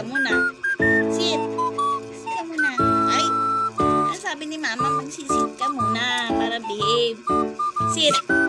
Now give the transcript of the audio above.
ka muna. Sit. Sit ka muna. Ay, ang sabi ni mama, magsisit ka muna para behave. Sit.